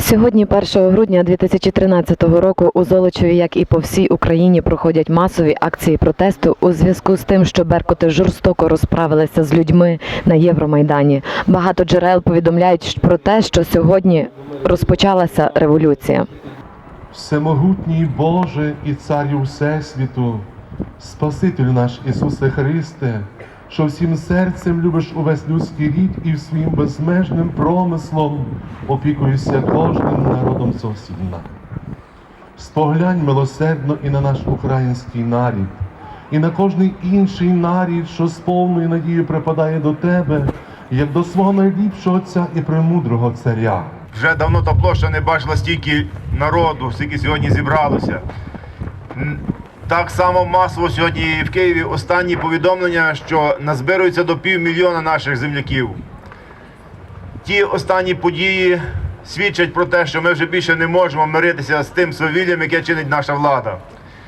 Сьогодні, 1 грудня 2013 року, у Золочеві, як і по всій Україні, проходять масові акції протесту у зв'язку з тим, що беркути жорстоко розправилися з людьми на Євромайдані. Багато джерел повідомляють про те, що сьогодні розпочалася революція. Всемогутній Боже і Царю Всесвіту, Спаситель наш Ісусе Христе, що всім серцем любиш увесь людський рід і своїм безмежним промислом опікуєшся кожним народом сусідна. Споглянь милосердно і на наш український нарід, і на кожний інший нарід, що з повною надією припадає до тебе, як до свого найліпшого Отця і премудрого царя. Вже давно та площа не бачила стільки народу, скільки сьогодні зібралося. Так само масово сьогодні в Києві останні повідомлення, що назбирується до півмільйона наших земляків. Ті останні події свідчать про те, що ми вже більше не можемо миритися з тим свавіллям, яке чинить наша влада.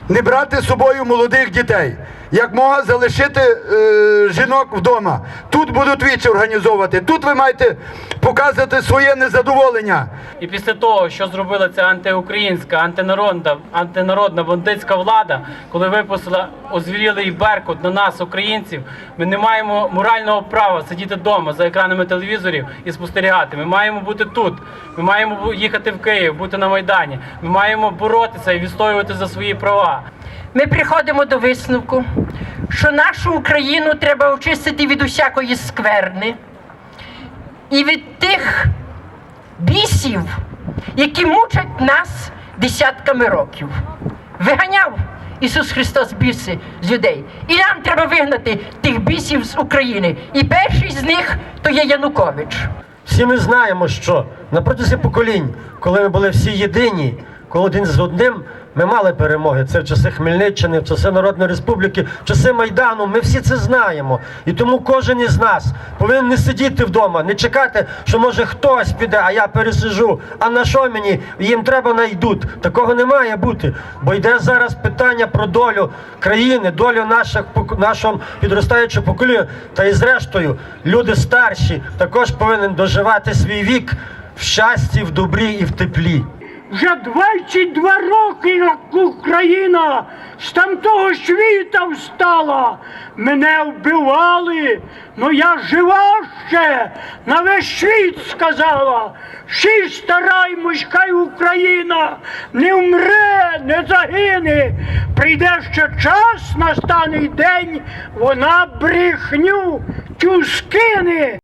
не брати з собою молодих дітей, як мога залишити е, жінок вдома. Тут будуть вічі організовувати. Тут ви маєте показувати своє незадоволення. І після того, що зробила ця антиукраїнська, антинародна, антинародна бандитська влада, коли випустила озвірілий беркут на нас, українців, ми не маємо морального права сидіти вдома за екранами телевізорів і спостерігати. Ми маємо бути тут. Ми маємо їхати в Київ, бути на майдані. Ми маємо боротися і відстоювати за свої права. Ми приходимо до висновку, що нашу Україну треба очистити від усякої скверни і від тих бісів, які мучать нас десятками років. Виганяв Ісус Христос біси з людей. І нам треба вигнати тих бісів з України. І перший з них то є Янукович. Всі ми знаємо, що на протязі поколінь, коли ми були всі єдині, коли один з одним, ми мали перемоги. Це в часи Хмельниччини, в часи Народної Республіки, в часи Майдану. Ми всі це знаємо. І тому кожен із нас повинен не сидіти вдома, не чекати, що може хтось піде, а я пересижу. А на що мені? Їм треба найдуть. Такого не має бути. Бо йде зараз питання про долю країни, долю наших нашого підростаючого покоління. Та і зрештою, люди старші також повинні доживати свій вік в щасті, в добрі і в теплі. Вже 22 роки, як Україна з тамтого світа встала. Мене вбивали, но я жива ще, на весь світ сказала. Всі стараймось, хай Україна не вмре, не загине. Прийде ще час, настане день, вона брехню тю скине.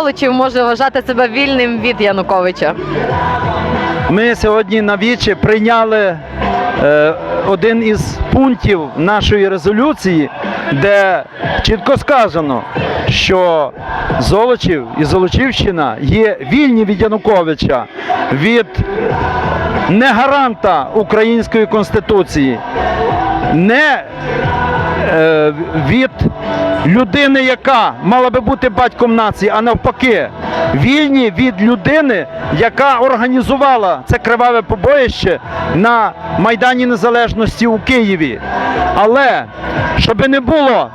Золочів може вважати себе вільним від Януковича? Ми сьогодні на вічі прийняли е, один із пунктів нашої резолюції, де чітко сказано, що Золочів і Золочівщина є вільні від Януковича, від негаранта української конституції, не від людини, яка мала би бути батьком нації, а навпаки, вільні від людини, яка організувала це криваве побоїще на Майдані Незалежності у Києві. Але щоб не було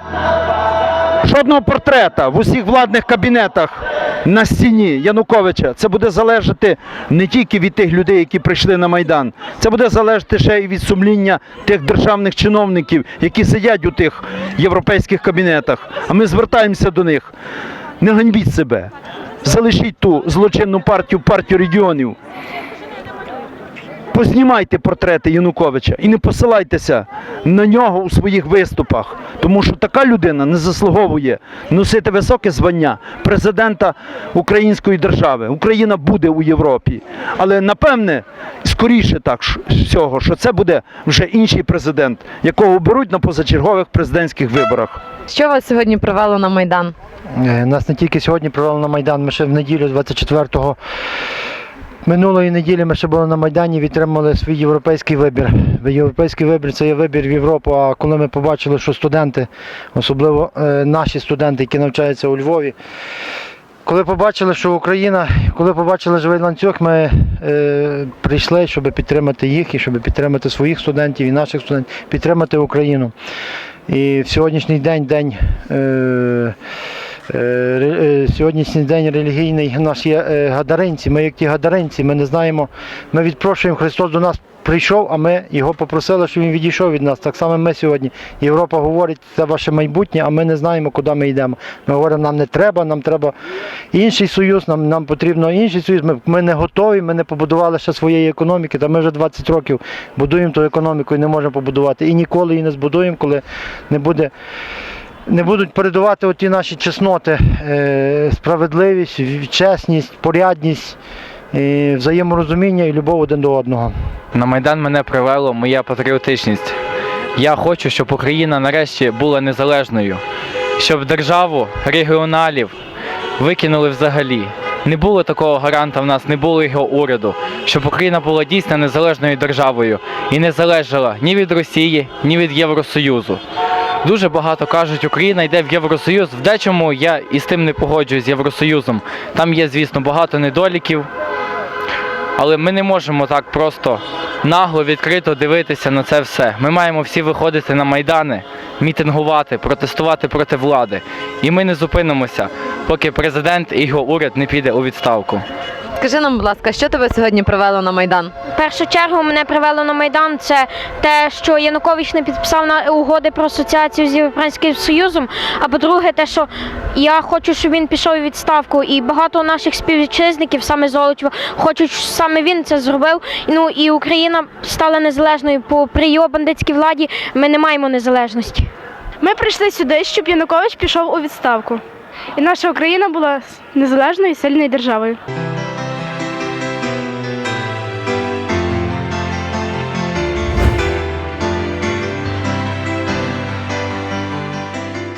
жодного портрета в усіх владних кабінетах на стіні Януковича. Це буде залежати не тільки від тих людей, які прийшли на Майдан. Це буде залежати ще й від сумління тих державних чиновників, які сидять у тих європейських кабінетах. А ми звертаємося до них. Не ганьбіть себе. Залишіть ту злочинну партію, партію регіонів. Познімайте портрети Януковича і не посилайтеся на нього у своїх виступах, тому що така людина не заслуговує носити високе звання президента Української держави. Україна буде у Європі, але напевне скоріше так всього, що це буде вже інший президент, якого оберуть на позачергових президентських виборах. Що вас сьогодні привело на Майдан? Е, Нас не тільки сьогодні привели на Майдан, ми ще в неділю 24-го минулої неділі ми ще були на Майдані, відтримали свій європейський вибір. Європейський вибір це є вибір в Європу. А коли ми побачили, що студенти, особливо е, наші студенти, які навчаються у Львові, коли побачили, що Україна, коли побачили живий ланцюг, ми е, прийшли, щоб підтримати їх і щоб підтримати своїх студентів і наших студентів, підтримати Україну. І в сьогоднішній день день. Е, Сьогоднішній день релігійний наш є е, гадаринці. Ми як ті гадаринці, ми не знаємо. Ми відпрошуємо, Христос до нас прийшов, а ми його попросили, щоб він відійшов від нас. Так само ми сьогодні. Європа говорить, це ваше майбутнє, а ми не знаємо, куди ми йдемо. Ми говоримо, нам не треба, нам треба інший союз, нам, нам потрібно інший союз. Ми, ми не готові, ми не побудували ще своєї економіки. Та ми вже 20 років будуємо ту економіку і не можемо побудувати. І ніколи її не збудуємо, коли не буде не будуть передавати оті наші чесноти, е, справедливість, чесність, порядність, взаєморозуміння і любов один до одного. На Майдан мене привело моя патріотичність. Я хочу, щоб Україна нарешті була незалежною, щоб державу регіоналів викинули взагалі. Не було такого гаранта в нас, не було його уряду, щоб Україна була дійсно незалежною державою і не залежала ні від Росії, ні від Євросоюзу. Дуже багато кажуть, Україна йде в Євросоюз. В дечому я із тим не погоджуюсь з Євросоюзом. Там є, звісно, багато недоліків. Але ми не можемо так просто нагло, відкрито дивитися на це все. Ми маємо всі виходити на майдани, мітингувати, протестувати проти влади. І ми не зупинимося, поки президент і його уряд не піде у відставку. Скажи нам, будь ласка, що тебе сьогодні привело на Майдан? Першу чергу мене привело на Майдан. Це те, що Янукович не підписав на угоди про асоціацію з Європейським Союзом. А по-друге, те, що я хочу, щоб він пішов у відставку, і багато наших співвітчизників, саме Золочева, хочуть, щоб саме він це зробив. Ну і Україна стала незалежною. По при його бандитській владі ми не маємо незалежності. Ми прийшли сюди, щоб Янукович пішов у відставку. І наша Україна була незалежною і сильною державою.